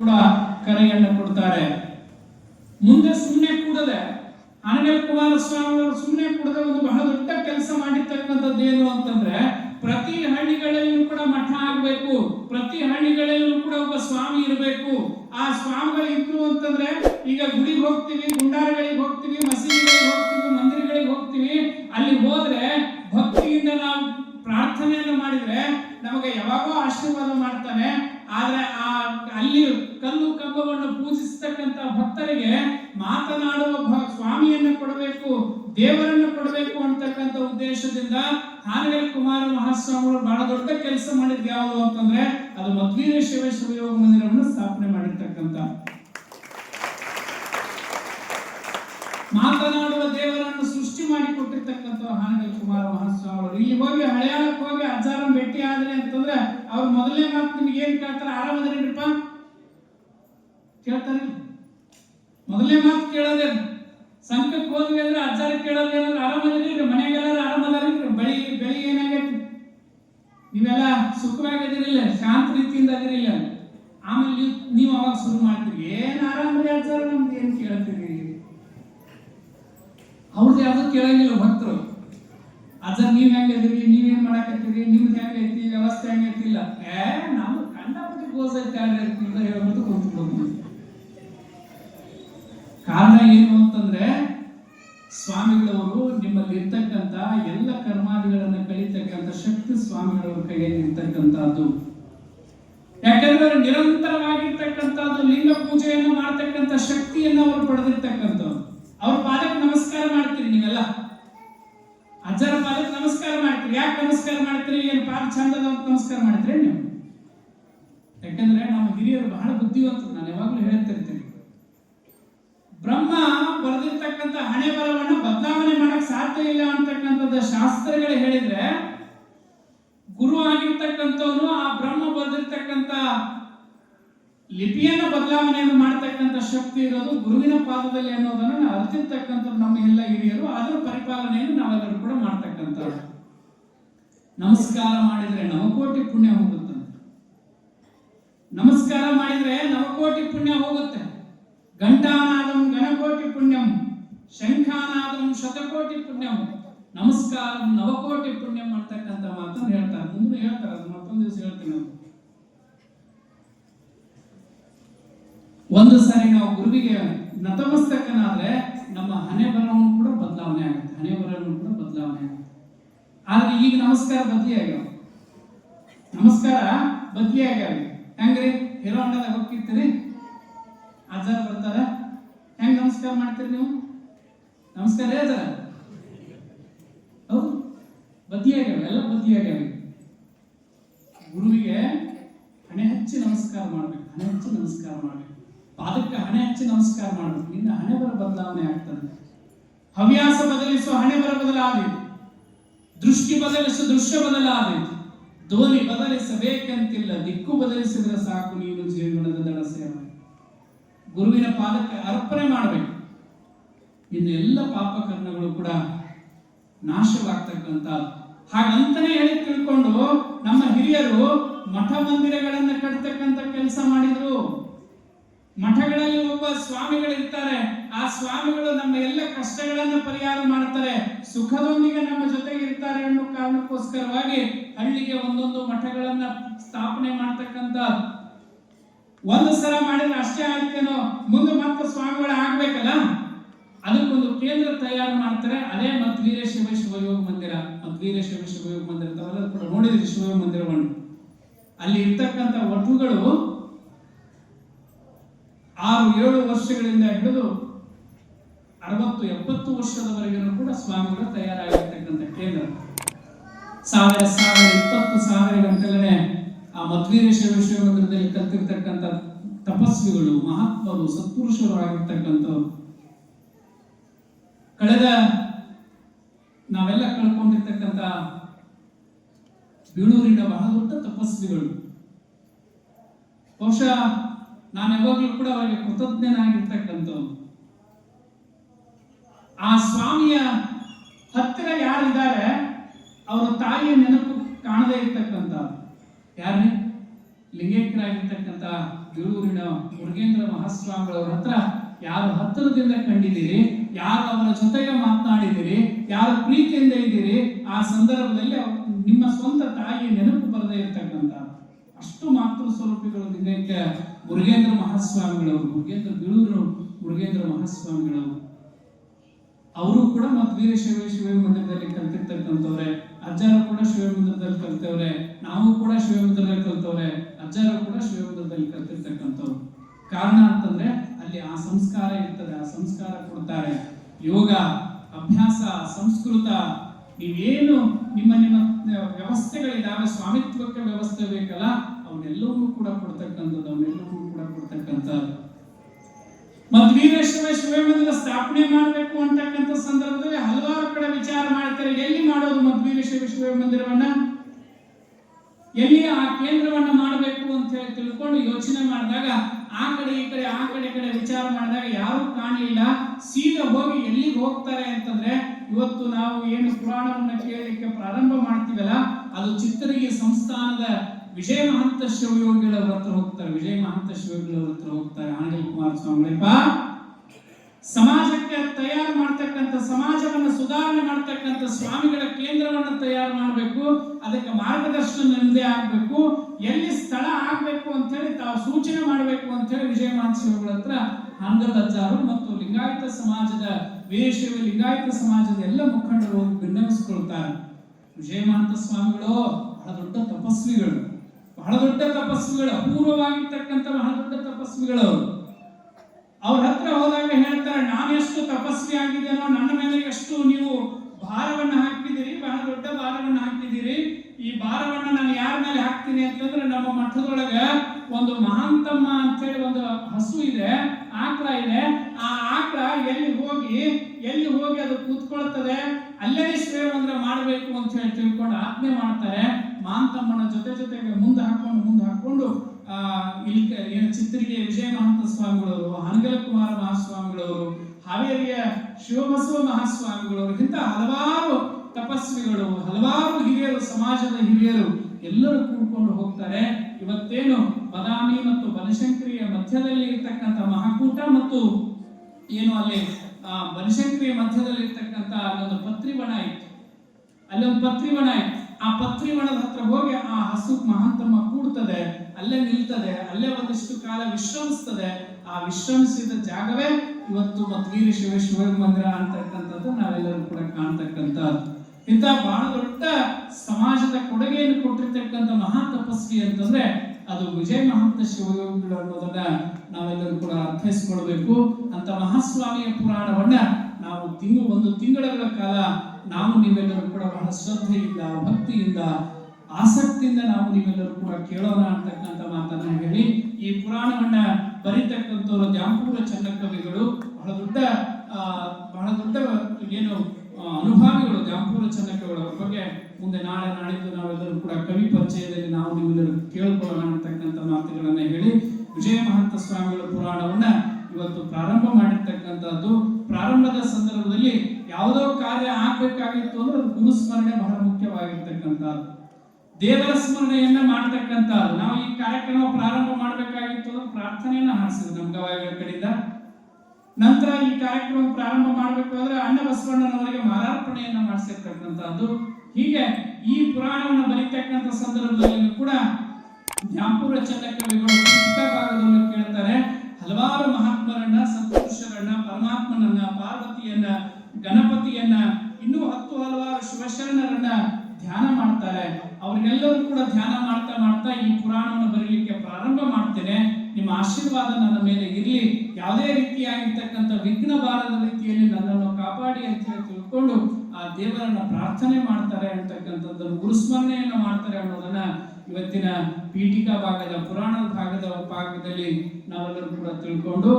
ಕೂಡ ಕರೆಯನ್ನು ಕೊಡ್ತಾರೆ. ಮುಂದೆ ಸುಮ್ಮನೆ ಕೂಡದೆ ಅನಿಲ್ ಕುಮಾರಸ್ವಾಮಿ ಅವರು ಸುಮ್ಮನೆ ಕೂಡದೆ ಒಂದು ಬಹಳ ದೊಡ್ಡ ಕೆಲಸ ಮಾಡಿರ್ತಕ್ಕಂಥದ್ದು ಏನು ಅಂತಂದ್ರೆ ಪ್ರತಿ ಹಳ್ಳಿಗಳಲ್ಲೂ ಕೂಡ ಮಠ ಆಗ್ಬೇಕು, ಪ್ರತಿ ಹಳ್ಳಿಗಳಲ್ಲೂ ಕೂಡ ಒಬ್ಬ ಸ್ವಾಮಿ ಇರಬೇಕು. ಆ ಸ್ವಾಮಿಗಳು ಅಂತಂದ್ರೆ ಈಗ ಗುಡಿಗೆ ಹೋಗ್ತೀವಿ, ಗುಂಡಾರಗಳಿಗೆ ಹೋಗ್ತೀವಿ ಮಸೀದಿಗಳಿಗೆ ಹೋಗ್ತೀವಿ ಮಂದಿರಗಳಿಗೆ ಹೋಗ್ತೀವಿ ಅಲ್ಲಿ ಹೋದ್ರೆ ಭಕ್ತಿಯಿಂದ ನಾವು ಪ್ರಾರ್ಥನೆಯನ್ನು ಮಾಡಿದ್ರೆ ನಮಗೆ ಯಾವಾಗೋ ಆಶೀರ್ವಾದ ಮಾಡ್ತಾನೆ ಆದ್ರೆ ಆ ಅಲ್ಲಿ ಕಲ್ಲು ಕಂಬವನ್ನು ಪೂಜಿಸತಕ್ಕಂತ ಭಕ್ತರಿಗೆ ಮಾತನಾಡುವ ಭ- ಸ್ವಾಮಿಯನ್ನ ಕೊಡಬೇಕು ದೇವರನ್ನ ಕೊಡಬೇಕು ಅಂತಕ್ಕಂಥ ಉದ್ದೇಶದಿಂದ ಹಾನಗಲ್ ಕುಮಾರ ಮಹಾಸ್ವಾಮಿಗಳು ಬಹಳ ದೊಡ್ಡ ಕೆಲಸ ಮಾಡಿದ್ ಯಾವುದು ಅಂತಂದ್ರೆ ಅದು ಮಧ್ವೀರ ಶಿವ ಶಿವಯೋಗ ಮಂದಿರವನ್ನು ಸ್ಥಾಪನೆ ಮಾಡಿರ್ತಕ್ಕಂಥ. ಮಾತನಾಡುವ ದೇವರನ್ನು ಸೃಷ್ಟಿ ಮಾಡಿ ಕೊಟ್ಟಿರ್ತಕ್ಕಂಥ ಹಾನಗಲ್ ಕುಮಾರ ಮಹಾಸ್ವಾಮಿಗಳು. ಇಲ್ಲಿ ಹೋಗಿ ಹಳೆಯಾಳಕ್ಕೆ ಹೋಗಿ ಅಜ್ಜಾರಂ ಭೇಟಿ ಆದ್ರೆ ಅಂತಂದ್ರೆ ಅವ್ರು ಮೊದಲನೇ ಮಾತು ನಿಮ್ಗೆ ಏನ್ ಕೇಳ್ತಾರೆ? ಆರಾಮದಿರೇನ್ರಿಪ್ಪ. ಕೇಳ್ತಾರೆ ಮೊದಲನೇ ಮಾತು ಕೇಳೋದೇನು? ಸಂಘಕ್ಕೆ ಹೋದ್ವಿ ಅಂದ್ರೆ ಅಜ್ಜಾರ ಕೇಳೋದೇನಂದ್ರೆ ಆರಾಮದಿರಿ ಮನೆಗೆಲ್ಲಾರು ಆರಾಮದಾರಿ ಬಳಿ, ಬೆಳಿ ಏನಾಗೈತಿ? ನೀವೆಲ್ಲ ಸುಖವಾಗಿದಿರಿಲ್ಲ ಶಾಂತ ರೀತಿಯಿಂದ ಅದಿರಿಲ್ಲ. ಆಮೇಲೆ ನೀವು ನೀವು ಅವಾಗ ಶುರು ಮಾಡ್ತೀರಿ, ಏನ್ ಆರಾಮ್ರಿ ಅಜ್ಜಾರ ನಮ್ದು ಏನ್ ಕೇಳ್ತೀರಿ ಅವ್ರದ್ದು ಯಾವ್ದು ಕೇಳಂಗಿಲ್ಲ ಭಕ್ತರು. ಅಜ್ಜ ನೀವ್ ಹೆಂಗದಿರಿ ನೀವೇನು ಮಾಡಕತ್ತೀರಿ? ನಿಮ್ದು ಹೆಂಗೈತಿ ವ್ಯವಸ್ಥೆ ಹೆಂಗೈತಿಲ್ಲ ಏ ನಾವು ಕಂಡಪಟ್ಟಿ ಗೋಸ್ ಐತಿ ಅಂತ ಹೇಳ್ಬಿಟ್ಟು ಕೂತ್ಕೊಂಡು ಕಾರಣ ಏನು? ಅಂತಂದ್ರೆ ಸ್ವಾಮಿಗಳವರು ನಿಮ್ಮಲ್ಲಿ ಇರ್ತಕ್ಕಂತ ಎಲ್ಲ ಕರ್ಮಾದಿಗಳನ್ನ ಕಳಿತಕ್ಕಂತ ಶಕ್ತಿ ಸ್ವಾಮಿಗಳವರ ಕೈಯಲ್ಲಿ ಇರ್ತಕ್ಕಂಥದ್ದು. ಯಾಕಂದ್ರೆ ನಿರಂತರವಾಗಿರ್ತಕ್ಕಂಥದ್ದು ಲಿಂಗ ಪೂಜೆಯನ್ನು ಮಾಡ್ತಕ್ಕಂಥ ಶಕ್ತಿಯನ್ನು ಅವರು ಪಡೆದಿರ್ತಕ್ಕಂಥವ್ರು. ಅವ್ರ ಪಾದಕ್ಕೆ ನಮಸ್ಕಾರ ಮಾಡ್ತೀರಿ ನೀವೆಲ್ಲ. ಅಜ್ಜರ ಪಾದಕ್ಕೆ ನಮಸ್ಕಾರ ಮಾಡ್ತೀರಿ. ಯಾಕೆ ನಮಸ್ಕಾರ ಮಾಡ್ತೀರಿ? ಏನು ಪಾದ ಚಂದದ ನಮಸ್ಕಾರ ಮಾಡ್ತೀರಿ ನೀವು? ಯಾಕಂದ್ರೆ ನಮ್ಮ ಹಿರಿಯರು ಬಹಳ ಬುದ್ಧಿವಂತರು. ನಾನು ಯಾವಾಗಲೂ ಹೇಳ್ತಿರ್ತೀನಿ. ಬ್ರಹ್ಮ ಬರೆದಿರ್ತಕ್ಕಂಥ ಹಣೆ ಬರವನ್ನು ಬದಲಾವಣೆ ಮಾಡಕ್ ಸಾಧ್ಯ ಇಲ್ಲ ಅಂತಕ್ಕಂಥದ್ದು ಶಾಸ್ತ್ರಗಳು ಹೇಳಿದ್ರೆ, ಗುರು ಆಗಿರ್ತಕ್ಕಂಥವನು ಆ ಬ್ರಹ್ಮ ಬರೆದಿರ್ತಕ್ಕಂಥ ಲಿಪಿಯನ್ನು ಬದಲಾವಣೆಯನ್ನು ಮಾಡತಕ್ಕಂಥ ಶಕ್ತಿ ಇರೋದು ಗುರುವಿನ ಪಾದದಲ್ಲಿ ಅನ್ನೋದನ್ನು ಅರಿತಿರ್ತಕ್ಕಂಥ ನಮ್ಮ ಎಲ್ಲ ಹಿರಿಯರು ಅದರ ಪರಿಪಾಲನೆಯನ್ನು ನಾವೆಲ್ಲರೂ ಕೂಡ ಮಾಡ್ತಕ್ಕಂಥ ನಮಸ್ಕಾರ ಮಾಡಿದ್ರೆ ನವಕೋಟಿ ಪುಣ್ಯ ಹೋಗುತ್ತೆ ನಮಸ್ಕಾರ ಮಾಡಿದ್ರೆ ನವಕೋಟಿ ಪುಣ್ಯ ಹೋಗುತ್ತೆ. ಘಂಟಾನಾದಂ ಗಣಕೋಟಿ ಪುಣ್ಯಂ, ಶಂಖಾನಾದಂ ಶತಕೋಟಿ ಪುಣ್ಯಂ, ನಮಸ್ಕಾರ ನವಕೋಟಿ ಪುಣ್ಯಂ ಅಂತಕ್ಕಂಥ ಮಾತನ್ನು ಹೇಳ್ತಾರೆ. ಮುಂದೆ ಹೇಳ್ತಾರೆ, ಅದು ಮತ್ತೊಂದು ದಿವಸ ಹೇಳ್ತೀನಿ ನಾವು ಒಂದು ಸಾರಿ ನಾವು ಗುರುವಿಗೆ ನತಮಸ್ತಕನಾದ್ರೆ ನಮ್ಮ ಹಣೆ ಬರವನ್ನು ಕೂಡ ಬದಲಾವಣೆ ಆಗುತ್ತೆ. ಹಣೆ ಬರವನ್ನು ಕೂಡ ಬದಲಾವಣೆ ಆಗುತ್ತೆ. ಆದ್ರೆ ಈಗ ನಮಸ್ಕಾರ ಬದಲಿ ಆಗ್ಯಾವ. ನಮಸ್ಕಾರ ಬದಲಿ ಆಗ್ಯಾವ. ಹೆಂಗ್ರಿ? ಹೀರೋ ಹೋಗ್ತಿರ್ತೀರಿ ಅಜ್ಜಾರ ಬರ್ತಾರ. ಹೆಂಗ್ ನಮಸ್ಕಾರ ಮಾಡ್ತೀರಿ ನೀವು? ನಮಸ್ಕಾರ ಅಜ್ಜಾರ ಹೌದು ಬದಿಯಾಗ್ಯಾವ ಎಲ್ಲ ಬದಿಯಾಗ್ಯಾವ ಗುರುವಿಗೆ ಹಣೆ ಹಚ್ಚಿ ನಮಸ್ಕಾರ ಮಾಡ್ಬೇಕು, ಹಣೆ ಹಚ್ಚಿ ನಮಸ್ಕಾರ ಮಾಡ್ಬೇಕು. ಪಾದಕ್ಕೆ ಹಣೆ ಹಚ್ಚಿ ನಮಸ್ಕಾರ ಮಾಡ್ಬೇಕು. ನಿನ್ನ ಹಣೆ ಬರ ಬದಲಾವಣೆ ಆಗ್ತದೆ. ಹವ್ಯಾಸ ಬದಲಿಸುವ ಹಣೆ ಬರ ಬದಲಾದೀತು ದೃಷ್ಟಿ ಬದಲಿಸುವ ದೃಶ್ಯ ಬದಲಾದೀತು ಧ್ವನಿ ಬದಲಿಸಬೇಕಂತಿಲ್ಲ, ದಿಕ್ಕು ಬದಲಿಸಿದ್ರೆ ಸಾಕು ನೀನು ಜೀವನದ ದಡ ಗುರುವಿನ ಪಾದಕ್ಕೆ ಅರ್ಪಣೆ ಮಾಡಬೇಕು. ಇನ್ನು ಎಲ್ಲ ಪಾಪಕರ್ಮಗಳು ಕೂಡ ನಾಶವಾಗ್ತಕ್ಕಂಥ ಹಾಗಂತನೇ ಹೇಳಿ ತಿಳ್ಕೊಂಡು ನಮ್ಮ ಹಿರಿಯರು ಮಠ ಮಂದಿರಗಳನ್ನ ಕಟ್ತಕ್ಕಂಥ ಕೆಲಸ ಮಾಡಿದ್ರು. ಮಠಗಳಲ್ಲಿ ಒಬ್ಬ ಸ್ವಾಮಿಗಳು ಇರ್ತಾರೆ ಆ ಸ್ವಾಮಿಗಳು ನಮ್ಮ ಎಲ್ಲ ಕಷ್ಟಗಳನ್ನ ಪರಿಹಾರ ಮಾಡ್ತಾರೆ. ಸುಖದೊಂದಿಗೆ ನಮ್ಮ ಜೊತೆಗೆ ಇರ್ತಾರೆ ಅನ್ನೋ ಕಾರಣಕ್ಕೋಸ್ಕರವಾಗಿ ಹಳ್ಳಿಗೆ ಒಂದೊಂದು ಮಠಗಳನ್ನ ಸ್ಥಾಪನೆ ಮಾಡ್ತಕ್ಕಂಥ ಒಂದು ಸಲ ಮಾಡಿದ್ರೆ ಅಷ್ಟೇ ಆಗ್ತೇನೋ? ಮುಂದೆ ಮತ್ತೆ ಸ್ವಾಮಿಗಳು ಆಗ್ಬೇಕಲ್ಲ? ಅದಕ್ಕೊಂದು ಕೇಂದ್ರ ತಯಾರು ಮಾಡ್ತಾರೆ. ಅದೇ ಮತ್ ಶಿವ ಶಿವಯೋಗ ಮಂದಿರ. ಮತ್ ಶಿವ ಶಿವಯೋಗ ಮಂದಿರ ಕೂಡ ನೋಡಿದ್ರಿ ಶಿವಯೋಗ ಮಂದಿರವನ್ನು. ಅಲ್ಲಿ ಇರ್ತಕ್ಕಂಥ ವಟುಗಳು ಆರು, ಏಳು ವರ್ಷಗಳಿಂದ ಹಿಡಿದು ಅರವತ್ತು, ಎಪ್ಪತ್ತು ವರ್ಷದವರೆಗೂ ಕೂಡ ಸ್ವಾಮಿಗಳು ತಯಾರಾಗಿರ್ತಕ್ಕಂಥ ಕೇಂದ್ರ. ಸಾವಿರ ಸಾವಿರ, ಇಪ್ಪತ್ತು ಸಾವಿರ ಗಂಟೆಗಳೇ ಆ ಮಧ್ವೀರೇಶ್ವರ ವಿಶ್ವಮಂದಿರದಲ್ಲಿ ಕಲ್ತಿರ್ತಕ್ಕಂಥ ತಪಸ್ವಿಗಳು ಮಹಾತ್ಮರು ಸತ್ಪುರುಷರು ಆಗಿರ್ತಕ್ಕಂಥವ್ರು ಕಳೆದ ನಾವೆಲ್ಲ ಕಳ್ಕೊಂಡಿರ್ತಕ್ಕಂಥ ಬೀಳೂರಿನ ಬಹಳ ದೊಡ್ಡ ತಪಸ್ವಿಗಳು. ಬಹುಶಃ ನಾನು ಯಾವಾಗಲೂ ಕೂಡ ಅವರಿಗೆ ಕೃತಜ್ಞನಾಗಿರ್ತಕ್ಕಂಥವ್ರು. ಆ ಸ್ವಾಮಿಯ ಹತ್ತಿರ ಯಾರಿದ್ದಾರೆ, ಅವರ ತಾಯಿಯ ನೆನಪು ಕಾಣದೇ ಇರ್ತಕ್ಕಂಥ ಯಾರೇ ಲಿಂಗೈಕ್ಯರಾಗಿರ್ತಕ್ಕಂಥ ಬೀಳೂರಿನ ಮುರುಗೇಂದ್ರ ಮಹಾಸ್ವಾಮಿಗಳವ್ರ ಹತ್ರ ಯಾರು ಹತ್ತಿರದಿಂದ ಕಂಡಿದ್ದೀರಿ? ಯಾರು ಅವರ ಜೊತೆಗೆ ಮಾತನಾಡಿದಿರಿ ಯಾರು ಪ್ರೀತಿಯಿಂದ ಇದ್ದೀರಿ? ಆ ಸಂದರ್ಭದಲ್ಲಿ ನಿಮ್ಮ ಸ್ವಂತ ತಾಯಿಯ ನೆನಪು ಬರದೇ ಇರ್ತಕ್ಕಂಥ ಅಷ್ಟು ಮಾತೃ ಸ್ವರೂಪಿಗಳು ದಿನಕ್ಕೆ ಮುರುಗೇಂದ್ರ ಮಹಾಸ್ವಾಮಿಗಳವರು, ಮುರುಗೇಂದ್ರ ಬೀಳೂರು ಮುರುಗೇಂದ್ರ ಮಹಾಸ್ವಾಮಿಗಳವರು. ಅವರು ಕೂಡ ಮತ್ತು ವೀರಶೈವ ಶಿವ ಮಂದಿರದಲ್ಲಿ ಕಲ್ತಿರ್ತಕ್ಕಂಥವ್ರೆ, ಅಜ್ಜಾರು ಕೂಡ ಶಿವ ಮಂದಿರದಲ್ಲಿ ಕಲ್ತವ್ರೆ, ನಾವು ಕೂಡ ಶಿವ ಮಂದಿರದಲ್ಲಿ ಕಲ್ತವ್ರೆ, ಅಜ್ಜಾರು ಕೂಡ ಶಿವ ಮಂದಿರದಲ್ಲಿ ಕಲ್ತಿರ್ತಕ್ಕಂಥವ್ರು ಕಾರಣ ಅಂತಂದ್ರೆ ಅಲ್ಲಿ ಆ ಸಂಸ್ಕಾರ ಇರ್ತದೆ, ಆ ಸಂಸ್ಕಾರ ಕೊಡ್ತಾರೆ. ಯೋಗ, ಅಭ್ಯಾಸ, ಸಂಸ್ಕೃತ, ನೀವೇನು ನಿಮ್ಮ ನಿಮ್ಮ ವ್ಯವಸ್ಥೆಗಳಿದಾವೆ ಸ್ವಾಮಿತ್ವಕ್ಕೆ ವ್ಯವಸ್ಥೆ ಬೇಕಲ್ಲ, ಅವನ್ನೆಲ್ಲವನ್ನೂ ಕೂಡ ಕೊಡ್ತಕ್ಕಂಥದ್ದು ಅವನ್ನೆಲ್ಲವೂ ಕೂಡ ಕೊಡ್ತಕ್ಕಂಥದ್ದು. ಮತ್ತು ವೀರೇಶ್ವರ ಶಿವಮಂದಿರ ಸ್ಥಾಪನೆ ಮಾಡಬೇಕು ಅಂತಕ್ಕಂಥ ಸಂದರ್ಭದಲ್ಲಿ ಹಲವಾರು ಕಡೆ ವಿಚಾರ ಮಾಡ್ತಾರೆ, ಎಲ್ಲಿ ಮಾಡೋದು ಮತ್ತು ವೀರೇಶ್ವರ ಶಿವಮಂದಿರವನ್ನ? ಎಲ್ಲಿ ಆ ಕೇಂದ್ರವನ್ನ ಮಾಡಬೇಕು ಅಂತ ಹೇಳಿ ತಿಳ್ಕೊಂಡು ಯೋಚನೆ ಮಾಡಿದಾಗ ಆ ಕಡೆ ಈ ಕಡೆ ಆ ಕಡೆ ಕಡೆ ವಿಚಾರ ಮಾಡಿದಾಗ ಯಾರು ಕಾಣಲಿಲ್ಲ. ಸೀದಾ ಹೋಗಿ ಎಲ್ಲಿಗೆ ಹೋಗ್ತಾರೆ ಅಂತಂದ್ರೆ ಇವತ್ತು ನಾವು ಏನು ಪುರಾಣವನ್ನು ಕೇಳಲಿಕ್ಕೆ ಪ್ರಾರಂಭ ಮಾಡ್ತೀವಲ್ಲ, ಅದು ಚಿತ್ತರಿಗೆ ಸಂಸ್ಥಾನದ ವಿಜಯ ಮಹಂತ ಶಿವಯೋಗಿಗಳವ್ರ ಹತ್ರ ಹೋಗ್ತಾರೆ. ವಿಜಯ ಮಹಂತ ಶಿವಯೋಗಿಗಳವ್ರ ಹತ್ರ ಹೋಗ್ತಾರೆ ಆನಂದ ಕುಮಾರಸ್ವಾಮಿಗಳಪ್ಪ ಸಮಾಜಕ್ಕೆ ತಯಾರು ಮಾಡ್ತಕ್ಕಂಥ ಸಮಾಜವನ್ನ ಸುಧಾರಣೆ ಮಾಡ್ತಕ್ಕಂಥ ಸ್ವಾಮಿಗಳ ಕೇಂದ್ರವನ್ನ ತಯಾರು ಮಾಡಬೇಕು. ಅದಕ್ಕೆ ಮಾರ್ಗದರ್ಶನ ನಿಮ್ಮದೇ ಆಗ್ಬೇಕು. ಎಲ್ಲಿ ಸ್ಥಳ ಆಗ್ಬೇಕು ಅಂತ ಹೇಳಿ ತಾವು ಸೂಚನೆ ಮಾಡಬೇಕು ಅಂತ ಹೇಳಿ ವಿಜಯ ಮಾನಸಿಂಹಗಳ ಹತ್ರ ಹಂಗದ ಅಜ್ಜಾರು ಮತ್ತು ಲಿಂಗಾಯತ ಸಮಾಜದ ವೀರಶೈವ ಲಿಂಗಾಯತ ಸಮಾಜದ ಎಲ್ಲ ಮುಖಂಡರು ಹೋಗಿ ವಿಜಯ ಮಹಂತ ಸ್ವಾಮಿಗಳು, ಬಹಳ ದೊಡ್ಡ ತಪಸ್ವಿಗಳು. ಬಹಳ ದೊಡ್ಡ ತಪಸ್ವಿಗಳು, ಅಪೂರ್ವವಾಗಿರ್ತಕ್ಕಂಥ ಬಹಳ ದೊಡ್ಡ ತಪಸ್ವಿಗಳು ಅವರು. ಅವ್ರ ಹತ್ರ ಹೋದಾಗ ಹೇಳ್ತಾರೆ, ನಾನು ಎಷ್ಟು ತಪಸ್ವಿ ಆಗಿದ್ದೇನೋ, ನನ್ನ ಮೇಲೆ ಎಷ್ಟು ನೀವು ಭಾರವನ್ನು ಹಾಕಿದ್ದೀರಿ, ಬಹಳ ದೊಡ್ಡ ಭಾರವನ್ನು ಹಾಕಿದ್ದೀರಿ. ಈ ಭಾರವನ್ನ ನಾನು ಯಾರ ಮೇಲೆ ಹಾಕ್ತೀನಿ ಅಂತಂದ್ರೆ ನಮ್ಮ ಮಠದೊಳಗ ಒಂದು ಮಹಾಂತಮ್ಮ ಅಂತೇಳಿ ಒಂದು ಹಸು ಇದೆ, ಆಕಳ ಇದೆ. ಆ ಆಕಳ ಎಲ್ಲಿ ಹೋಗಿ ಎಲ್ಲಿ ಹೋಗಿ ಅದು ಕೂತ್ಕೊಳ್ತದೆ, ಅಲ್ಲೇ ಶ್ರೇವಂದ್ರ ಮಾಡಬೇಕು ಅಂತ ಹೇಳಿ ತಿಳ್ಕೊಂಡು ಆಜ್ಞೆ ಮಾಡ್ತಾರೆ. ಮಹಾಂತಮ್ಮನ ಜೊತೆ ಜೊತೆಗೆ ಮುಂದೆ ಹಾಕೊಂಡು ಮುಂದೆ ಹಾಕೊಂಡು, ಆ, ಇಲ್ಲಿ ಏನು ಚಿತ್ರಿಗೆ ವಿಜಯ ಮಹಂತ ಸ್ವಾಮಿಗಳವರು, ಹನಗಲ ಕುಮಾರ ಮಹಾಸ್ವಾಮಿಗಳವರು, ಹಾವೇರಿಯ ಶಿವಬಸವ ಮಹಾಸ್ವಾಮಿಗಳವರು, ಇಂಥ ಹಲವಾರು ತಪಸ್ವಿಗಳು, ಹಲವಾರು ಹಿರಿಯರು, ಸಮಾಜದ ಹಿರಿಯರು ಎಲ್ಲರೂ ಕೂಡ್ಕೊಂಡು ಹೋಗ್ತಾರೆ. ಇವತ್ತೇನು ಬದಾಮಿ ಮತ್ತು ಬನಶಂಕರಿಯ ಮಧ್ಯದಲ್ಲಿ ಇರ್ತಕ್ಕಂಥ ಮಹಾಕೂಟ ಮತ್ತು ಏನು ಅಲ್ಲಿ ಬನಶಂಕರಿಯ ಮಧ್ಯದಲ್ಲಿ ಇರ್ತಕ್ಕಂಥ ಅಲ್ಲೊಂದು ಪತ್ರಿವಣ ಇತ್ತು. ಅಲ್ಲೊಂದು ಪತ್ರಿವಣ ಇತ್ತು. ಆ ಪತ್ರಿವಣದ ಹತ್ರ ಹೋಗಿ ಆ ಹಸು ಮಹಾಂತಮ್ಮ ಕೂಡ್ತದೆ, ಅಲ್ಲೇ ನಿಲ್ತದೆ, ಅಲ್ಲೇ ಒಂದಿಷ್ಟು ಕಾಲ ವಿಶ್ರಮಿಸ್ತದೆ. ಆ ವಿಶ್ರಮಿಸಿದ ಜಾಗವೇ ಇವತ್ತು ಮತ್ವೀರ ಶಿವೇಶ್ವರ ಶಿವ ಮಂದಿರ ಅಂತಕ್ಕಂಥದ್ದು ನಾವೆಲ್ಲರೂ ಕೂಡ ಕಾಣ್ತಕ್ಕಂಥದ್ದು. ಇಂಥ ಬಹಳ ದೊಡ್ಡ ಸಮಾಜದ ಕೊಡುಗೆಯನ್ನು ಕೊಟ್ಟಿರ್ತಕ್ಕಂಥ ಮಹಾ ತಪಸ್ವಿ ಅಂತಂದ್ರೆ ಅದು ವಿಜಯ ಮಹಂತ ಶಿವಯೋಗಿಗಳು ಅನ್ನೋದನ್ನ ನಾವೆಲ್ಲರೂ ಕೂಡ ಅರ್ಥೈಸ್ಕೊಳ್ಬೇಕು. ಅಂತ ಮಹಾಸ್ವಾಮಿಯ ಪುರಾಣವನ್ನ ನಾವು ತಿಂಗಳು ಒಂದು ತಿಂಗಳ ಕಾಲ ನಾವು ನೀವೆಲ್ಲರೂ ಕೂಡ ಬಹಳ ಶ್ರದ್ಧೆಯಿಂದ, ಭಕ್ತಿಯಿಂದ, ಆಸಕ್ತಿಯಿಂದ ನಾವು ನೀವೆಲ್ಲರೂ ಕೂಡ ಕೇಳೋಣ ಅಂತಕ್ಕಂಥ ಮಾತನ್ನ ಹೇಳಿ ಈ ಪುರಾಣವನ್ನ ಬರೀತಕ್ಕಂಥವ್ರು ದ್ಯಾಂಪೂರ ಚನ್ನಕವಿಗಳು ಬಹಳ ದೊಡ್ಡ ಬಹಳ ದೊಡ್ಡ ಏನು ಅನುಭಾವಿಗಳು ಅನುಭಾವಿಗಳು ಚನ್ನಕವಿಗಳ ಬಗ್ಗೆ ಮುಂದೆ ನಾಳೆ ನಾಳಿದ್ದು ನಾವೆಲ್ಲರೂ ಕೂಡ ಕವಿ ಪರಿಚಯದಲ್ಲಿ ನಾವು ನೀವೆಲ್ಲರೂ ಕೇಳ್ಕೊಳ್ಳೋಣ ಅಂತಕ್ಕಂಥ ಮಾತುಗಳನ್ನ ಹೇಳಿ ವಿಜಯ ಮಹಂತ ಸ್ವಾಮಿಗಳ ಪುರಾಣವನ್ನ ಇವತ್ತು ಪ್ರಾರಂಭ ಮಾಡಿರ್ತಕ್ಕಂಥದ್ದು. ಪ್ರಾರಂಭದ ಸಂದರ್ಭದಲ್ಲಿ ಯಾವುದೋ ಕಾರ್ಯ ಆಗ್ಬೇಕಾಗಿತ್ತು ಅಂದ್ರೆ ಅದು ಗುರುಸ್ಮರಣೆ ಬಹಳ ಮುಖ್ಯವಾಗಿರ್ತಕ್ಕಂಥದ್ದು. ದೇವರ ಸ್ಮರಣೆಯನ್ನ ಮಾಡ್ತಕ್ಕಂಥದ್ದು. ನಾವು ಈ ಕಾರ್ಯಕ್ರಮ ಪ್ರಾರಂಭ ಮಾಡಬೇಕಾಗಿತ್ತು ಅಂದ್ರೆ ಪ್ರಾರ್ಥನೆಯನ್ನ ಹಾರಿಸಿದ್ರು ನಮ್ಮ ಗವಾಯಿಗಳ ಕಡೆಯಿಂದ. ನಂತರ ಈ ಕಾರ್ಯಕ್ರಮ ಪ್ರಾರಂಭ ಮಾಡಬೇಕು ಅಂದ್ರೆ ಅಣ್ಣ ಬಸವಣ್ಣನವರಿಗೆ ಮಾಲಾರ್ಪಣೆಯನ್ನ ಮಾಡಿಸಿರ್ತಕ್ಕಂಥದ್ದು. ಹೀಗೆ ಈ ಪುರಾಣವನ್ನು ಬರೀತಕ್ಕಂಥ ಸಂದರ್ಭದಲ್ಲಿ ಕೂಡ ಜ್ಞಾಪುರ ಚನ್ನಕವಿಗಳು ಭಾಗದಲ್ಲಿ ಕೇಳ್ತಾರೆ, ಹಲವಾರು ಮಹಾತ್ಮರನ್ನ ಸತ್ಪುರುಷರನ್ನ ಪರಮಾತ್ಮನನ್ನ, ಪಾರ್ವತಿಯನ್ನ, ಗಣಪತಿಯನ್ನ, ಇನ್ನೂ ಹತ್ತು ಹಲವಾರು ಶಿವಶರಣರನ್ನ ಧ್ಯಾನ ಮಾಡ್ತಾರೆ. ಅವ್ರಿಗೆಲ್ಲರೂ ಕೂಡ ಧ್ಯಾನ ಮಾಡ್ತಾ ಮಾಡ್ತಾ ಈ ಪುರಾಣವನ್ನು ಬರೀಲಿಕ್ಕೆ ಪ್ರಾರಂಭ ಮಾಡ್ತೇನೆ. ನಿಮ್ಮ ಆಶೀರ್ವಾದ ನನ್ನ ಮೇಲೆ ಇರಲಿ. ಯಾವುದೇ ರೀತಿಯಾಗಿರ್ತಕ್ಕಂಥ ವಿಘ್ನ ಬಾರದ ರೀತಿಯಲ್ಲಿ ನನ್ನನ್ನು ಕಾಪಾಡಿ ಅಂತ ಹೇಳಿ ತಿಳ್ಕೊಂಡು ಆ ದೇವರನ್ನ ಪ್ರಾರ್ಥನೆ ಮಾಡ್ತಾರೆ ಅಂತಕ್ಕಂಥದ್ದನ್ನು ಗುರುಸ್ಮರಣೆಯನ್ನು ಮಾಡ್ತಾರೆ ಅನ್ನೋದನ್ನ ಇವತ್ತಿನ ಪೀಠಿಕಾ ಭಾಗದ ಪುರಾಣ ಭಾಗದ ಭಾಗದಲ್ಲಿ ನಾವೆಲ್ಲರೂ ಕೂಡ ತಿಳ್ಕೊಂಡು